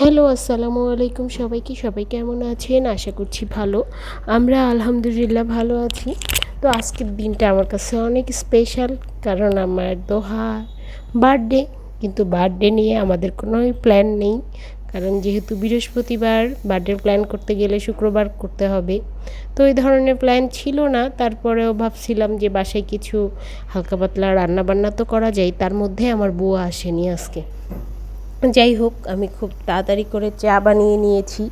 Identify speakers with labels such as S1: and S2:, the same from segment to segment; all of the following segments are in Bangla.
S1: হ্যালো, আসসালামু আলাইকুম সবাইকে। সবাই কেমন আছেন? আশা করছি ভালো। আমরা আলহামদুলিল্লাহ ভালো আছি। তো আজকের দিনটা আমার কাছে অনেক স্পেশাল কারণ আমার দোহা বার্থডে কিন্তু বার্থডে নিয়ে আমাদের কোনো প্ল্যান নেই। কারণ যেহেতু বৃহস্পতিবার বার্থডে প্ল্যান করতে গেলে শুক্রবার করতে হবে। তো এই ধরনের প্ল্যান ছিল না। তারপরেও ভাবছিলাম যে বাসায় কিছু হালকা পাতলা রান্না বান্না তো করা যায়, তার মধ্যে আমার বুয়া আসেনি আজকে। যাই হোক, আমি খুব তাড়াতাড়ি করে চা বানিয়ে নিয়েছি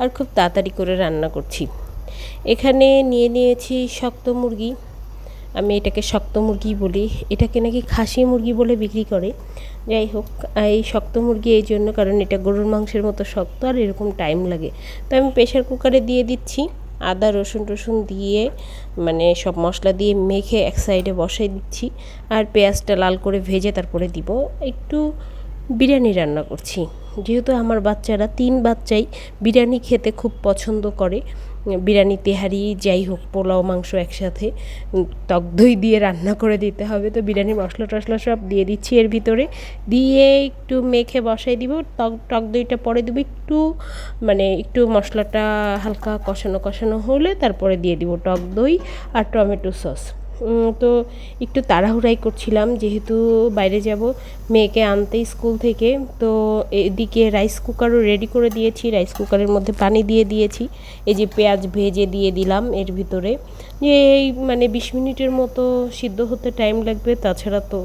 S1: আর খুব তাড়াতাড়ি করে রান্না করছি। এখানে নিয়ে নিয়েছি শক্ত মুরগি। আমি এটাকে শক্ত মুরগি বলি। এটাকে নাকি খাসি মুরগি বলে বিক্রি করে। যাই হোক, এই শক্ত মুরগি এই জন্য, কারণ এটা গরুর মাংসের মতো শক্ত আর এরকম টাইম লাগে। তো আমি প্রেশার কুকারে দিয়ে দিচ্ছি। আদা, রসুন, টসুন দিয়ে মানে সব মশলা দিয়ে মেখে এক সাইডে বসাই দিচ্ছি। আর পেঁয়াজটা লাল করে ভেজে তারপরে দিব। একটু বিরিয়ানি রান্না করছি। যেহেতু আমার বাচ্চারা তিন বাচ্চাই বিরিয়ানি খেতে খুব পছন্দ করে, বিরিয়ানি তেহারি, যাই হোক, পোলাও, মাংস একসাথে টক দই দিয়ে রান্না করে দিতে হবে। তো বিরিয়ানির মশলা টশলা সব দিয়ে দিচ্ছি এর ভিতরে। দিয়ে একটু মেখে বসাই দিব, টক টক দইটা পরে দেবো, একটু মানে একটু মশলাটা হালকা কষানো কষানো হলে তারপরে দিয়ে দিব টক দই আর টমেটো সস। তো একটু তাড়াহুড়াই করছিলাম, যেহেতু বাইরে যাব, মেয়েকে আনতে স্কুল থেকে, তো এদিকে রাইস কুকারও রেডি করে দিয়েছি, রাইস কুকারের মধ্যে পানি দিয়ে দিয়েছি, এই যে পেঁয়াজ ভেজে দিয়ে দিলাম এর ভিতরে। যে এই মানে বিশ মিনিটের মতো সিদ্ধ হতে টাইম লাগবে, তাছাড়া তো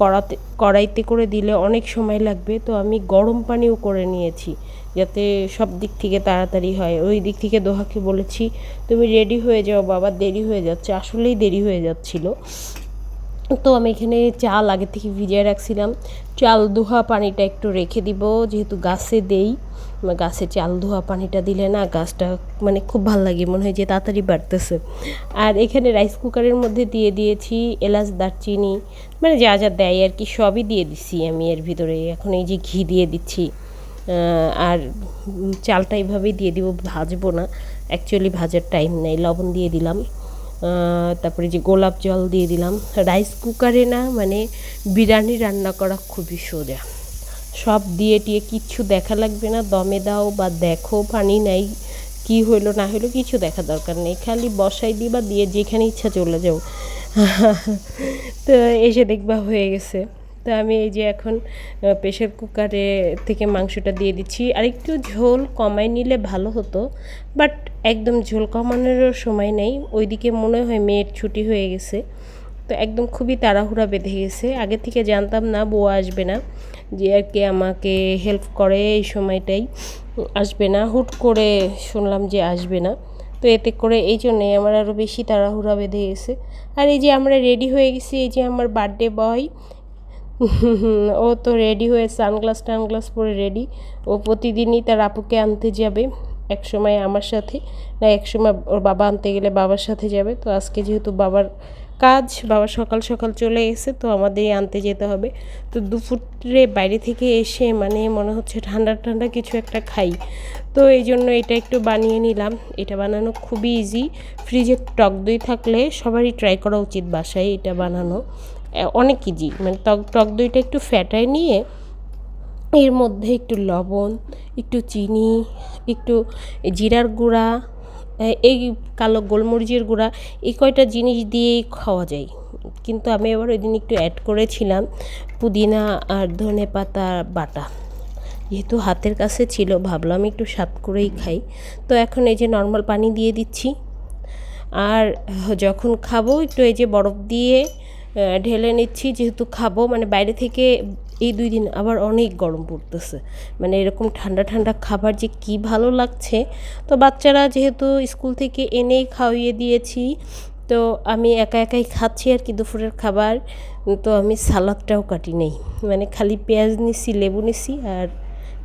S1: কড়াতে কড়াইতে করে দিলে অনেক সময় লাগবে। তো আমি গরম পানিও করে নিয়েছি যাতে সব দিক থেকে তাড়াতাড়ি হয়। ওই দিক থেকে দোহাকে বলেছি, তুমি রেডি হয়ে যাও বাবা, দেরি হয়ে যাচ্ছে। আসলেই দেরি হয়ে যাচ্ছিল। তো আমি এখানে চাল আগে থেকে ভিজিয়ে রাখছিলাম। চাল, ধোয়া পানিটা একটু রেখে দিব, যেহেতু গাছে দেই। গাছে চাল, ধোয়া পানিটা দিলে না গাছটা মানে খুব ভালো লাগে, মনে হয় যে তাড়াতাড়ি বাড়তেছে। আর এখানে রাইস কুকারের মধ্যে দিয়ে দিয়েছি এলাচ, দারচিনি মানে যা যা দেয় আর কি, সবই দিয়ে দিচ্ছি আমি এর ভিতরে। এখন এই যে ঘি দিয়ে দিচ্ছি আর চালটা এইভাবেই দিয়ে দিব, ভাজবো না। অ্যাকচুয়ালি ভাজার টাইম নেই, লবণ দিয়ে দিলাম। তারপরে যে গোলাপ জল দিয়ে দিলাম। রাইস কুকারে না মানে বিরিয়ানি রান্না করা খুবই সোজা। সব দিয়ে টিয়ে কিচ্ছু দেখা লাগবে না, দমে দাও বা দেখো, পানি নাই, কি হইল না হইল কিছু দেখা দরকার নেই, খালি বসাই দিই বা দিয়ে যেখানে ইচ্ছা চলে যাও। তো এসে দেখবা হয়ে গেছে। তো আমি এই যে এখন প্রেশার কুকারে থেকে মাংসটা দিয়ে দিচ্ছি। আর একটু ঝোল কমাই নিলে ভালো হতো বাট একদম ঝোল কমানোরও সময় নেই। ওইদিকে মনে হয় মেয়ের ছুটি হয়ে গেছে, তো একদম খুবই তাড়াহুড়া বেঁধে গেছে। আগে থেকে জানতাম না বউ আসবে না, যে আর কি আমাকে হেল্প করে এই সময়টাই আসবে না। হুট করে শুনলাম যে আসবে না, তো এতে করে এই জন্যে আমার আরও বেশি তাড়াহুড়া বেঁধে গেছে। আর এই যে আমরা রেডি হয়ে গেছি, এই যে আমার বার্থডে বয় ও তো রেডি হয়ে সানগ্লাস টানগ্লাস পরে রেডি ও প্রতিদিনই তার আপুকে আনতে যাবে এক সময় আমার সাথে, না এক সময় ওর বাবা আনতে গেলে বাবার সাথে যাবে। তো আজকে যেহেতু বাবার কাজ, বাবা সকাল সকাল চলে এসে তো আমাদেরই আনতে যেতে হবে। তো দুপুরে বাইরে থেকে এসে মানে মনে হচ্ছে ঠান্ডা ঠান্ডা কিছু একটা খাই। তো এই জন্য এটা একটু বানিয়ে নিলাম। এটা বানানো খুবই ইজি ফ্রিজে টক দই থাকলে সবারই ট্রাই করা উচিত বাসায় এটা বানানো। অনেক ইজি মানে টক টক দইটা একটু ফ্যাটায় নিয়ে এর মধ্যে একটু লবণ, একটু চিনি, একটু জিরার গুঁড়া এই কালো গোলমরিচের গুঁড়া, এই কয়টা জিনিস দিয়েই খাওয়া যায়। কিন্তু আমি এবার ওই দিন একটু অ্যাড করেছিলাম পুদিনা আর ধনে পাতা বাটা। যেহেতু হাতের কাছে ছিল, ভাবলাম একটু স্বাদ করেই খাই। তো এখন এই যে নর্মাল পানি দিয়ে দিচ্ছি। আর যখন খাব, একটু এই যে বরফ দিয়ে ঢেলে নিচ্ছি, যেহেতু খাব মানে বাইরে থেকে এই দুই দিন আবার অনেক গরম পড়তেছে। মানে এরকম ঠান্ডা ঠান্ডা খাবার যে কি ভালো লাগছে। তো বাচ্চারা যেহেতু স্কুল থেকে এনেই খাওয়িয়ে দিয়েছি, তো আমি একা একাই খাচ্ছি আর কি দুপুরের খাবার। তো আমি সালাদটাও কাটি নেই। মানে খালি পেঁয়াজ নিছি, লেবু নিছি আর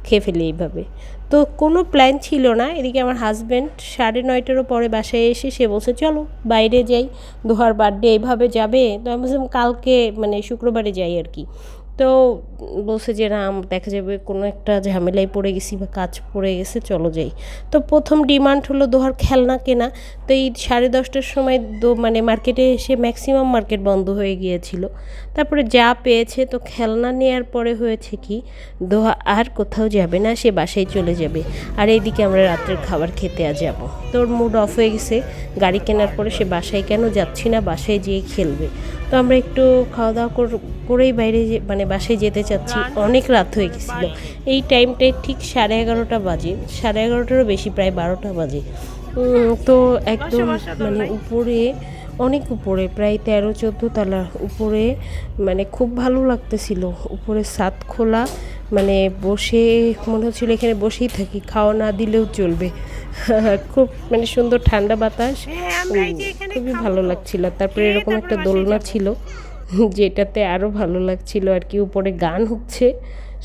S1: খেয়ে ফেলি এইভাবে। তো কোনো প্ল্যান ছিল না, এদিকে আমার হাজব্যান্ড সাড়ে নয়টারও পরে বাসায় এসে সে বলছে, চলো বাইরে যাই, দোহার বার্থডে এইভাবে যাবে। তো আমি বলছিলাম, কালকে মানে শুক্রবারে যাই আর কি। তো বলছে যে, না, দেখা যাবে কোনো একটা ঝামেলায় পড়ে গেছি বা কাজ পড়ে গেছে, চলো যাই। তো প্রথম ডিমান্ড হলো দোহার খেলনা কেনা। তো এই সাড়ে দশটার সময় দো মানে মার্কেটে এসে ম্যাক্সিমাম মার্কেট বন্ধ হয়ে গিয়েছিল। তারপরে যা পেয়েছে, তো খেলনা নেওয়ার পরে হয়েছে কি, দোহা আর কোথাও যাবে না, সে বাসায় চলে যাবে। আর এইদিকে আমরা রাত্রের খাবার খেতে আর যাব। তোর মুড অফ হয়ে গেছে, গাড়ি কেনার পরে সে বাসায় কেন যাচ্ছি না, বাসায় যেয়ে খেলবে। তো আমরা একটু খাওয়া দাওয়া কর- করেই বাইরে যে মানে বাসায় যেতে চাচ্ছি। অনেক রাত হয়ে গেছিল। এই টাইমটায় ঠিক সাড়ে এগারোটা বাজে। সাড়ে এগারোটারও বেশি প্রায় বারোটা বাজে। তো একদম মানে উপরে অনেক উপরে প্রায় তেরো চোদ্দ তলা উপরে মানে খুব ভালো লাগতেছিল। উপরে ছাদ খোলা মানে বসে মনে হচ্ছিল এখানে বসেই থাকি খাওয়া না দিলেও চলবে। খুব মানে সুন্দর ঠান্ডা বাতাস। খুবই ভালো লাগছিল। তারপরে এরকম একটা দোলনা ছিল। যেটাতে আরও ভালো লাগছিল আর কি, উপরে গান হচ্ছে,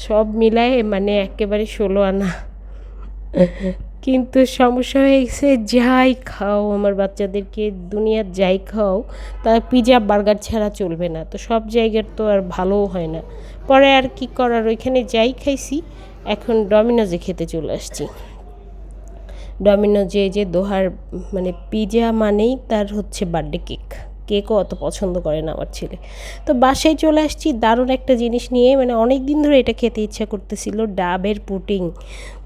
S1: সব মিলায় মানে একেবারে ষোলো আনা। কিন্তু সমস্যা হয়ে গেছে যাই খাও, আমার বাচ্চাদেরকে দুনিয়ার যাই খাও তা পিজা, বার্গার ছাড়া চলবে না, তো সব জায়গার তো আর ভালোও হয় না। পরে আর কি করার, ওইখানে যাই খাইছি, এখন ডমিনোজে খেতে চলে আসছি। ডমিনোজে যে দোহার মানে পিজা মানেই তার হচ্ছে বার্থডে কেক কেকও অত পছন্দ করে না আমার ছেলে। তো বাসায় চলে আসছি, দারুণ একটা জিনিস নিয়ে মানে অনেক দিন ধরে এটা খেতে ইচ্ছা করতেছিল, ডাবের পুটিং।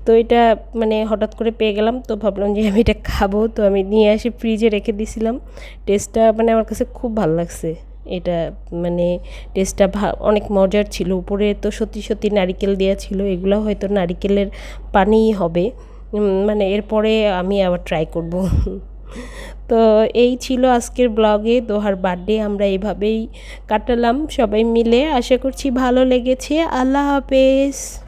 S1: তো এটা মানে হঠাৎ করে পেয়ে গেলাম, তো ভাবলাম যে আমি এটা খাব, তো আমি নিয়ে এসে ফ্রিজে রেখে দিয়েছিলাম টেস্টটা মানে আমার কাছে খুব ভালো লাগছে। এটা মানে টেস্টটা অনেক মজার ছিল। উপরে তো সত্যি সত্যি নারিকেল দেওয়া ছিল, এগুলো হয়তো নারিকেলের পানিই হবে। মানে এরপরে আমি আবার ট্রাই করব। তো এই ছিল আজকের ব্লগে। দোহার বার্থডে আমরা এভাবেই কাটালাম সবাই মিলে। আশা করছি ভালো লেগেছে। আল্লাহ হাফেজ।